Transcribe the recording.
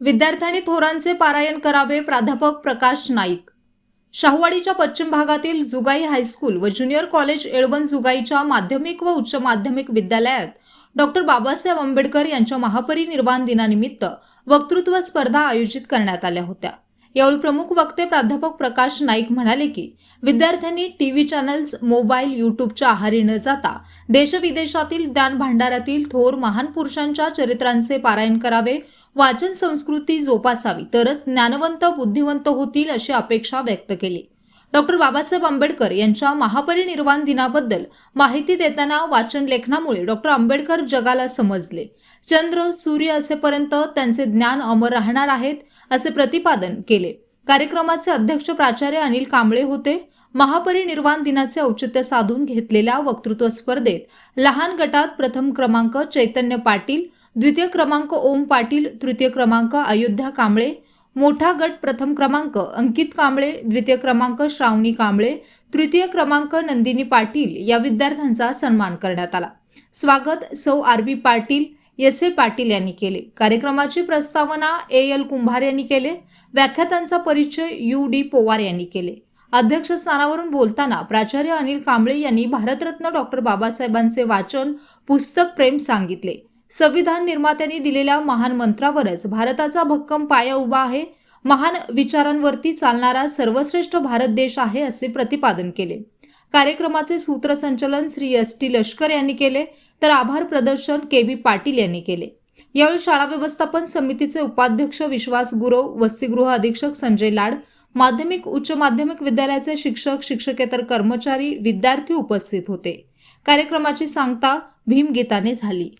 विद्यार्थ्यांनी थोरांचे पारायण करावे प्राध्यापक प्रकाश नाईक. शाहूवाडीच्या पश्चिम भागातील जुगाई हायस्कूल व ज्युनियर कॉलेज एळवन जुगाईच्या माध्यमिक व उच्च माध्यमिक विद्यालयात डॉक्टर बाबासाहेब आंबेडकर यांच्या महापरिनिर्वाण दिनानिमित्त वक्तृत्व स्पर्धा आयोजित करण्यात आल्या होत्या. यावेळी प्रमुख वक्ते प्राध्यापक प्रकाश नाईक म्हणाले की विद्यार्थ्यांनी टीव्ही चॅनल्स मोबाईल युट्यूबच्या आहारी न जाता देशविदेशातील ज्ञान भांडारातील थोर महान पुरुषांच्या चरित्रांचे पारायण करावे वाचन संस्कृती जोपासावी. तरच ज्ञानवंत बुद्धिवंत होतील अशी अपेक्षा व्यक्त केली. डॉक्टर बाबासाहेब आंबेडकर यांच्या महापरिनिर्वाण दिनाबद्दल माहिती देताना वाचन लेखनामुळे डॉक्टर आंबेडकर जगाला समजले. चंद्र सूर्य असेपर्यंत त्यांचे ज्ञान अमर राहणार आहेत असे प्रतिपादन केले. कार्यक्रमाचे अध्यक्ष प्राचार्य अनिल कांबळे होते. महापरिनिर्वाण दिनाचे औचित्य साधून घेतलेल्या वक्तृत्व स्पर्धेत लहान गटात प्रथम क्रमांक चैतन्य पाटील द्वितीय क्रमांक ओम पाटील तृतीय क्रमांक अयोध्या कांबळे मोठा गट प्रथम क्रमांक अंकित कांबळे द्वितीय क्रमांक श्रावणी कांबळे तृतीय क्रमांक नंदिनी पाटील या विद्यार्थ्यांचा सन्मान करण्यात आला. स्वागत सौ R B Patil S A Patil यांनी केले. कार्यक्रमाची प्रस्तावना ए एल कुंभार यांनी केले. व्याख्यातांचा परिचय यू डी पोवार यांनी केले. अध्यक्षस्थानावरून बोलताना प्राचार्य अनिल कांबळे यांनी भारतरत्न डॉक्टर बाबासाहेबांचे वाचन पुस्तक प्रेम सांगितले. संविधान निर्मात्यांनी दिलेल्या महान मंत्रावरच भारताचा भक्कम पाया उभा आहे. महान विचारांवरती चालणारा सर्वश्रेष्ठ भारत देश आहे असे प्रतिपादन केले. कार्यक्रमाचे सूत्रसंचलन श्री एस टी लष्कर यांनी केले तर आभार प्रदर्शन के बी पाटील यांनी केले. यावेळी शाळा व्यवस्थापन समितीचे उपाध्यक्ष विश्वास गुरव वसतिगृह अधीक्षक संजय लाड माध्यमिक उच्च माध्यमिक विद्यालयाचे शिक्षक शिक्षकेतर कर्मचारी विद्यार्थी उपस्थित होते. कार्यक्रमाची सांगता भीमगीताने झाली.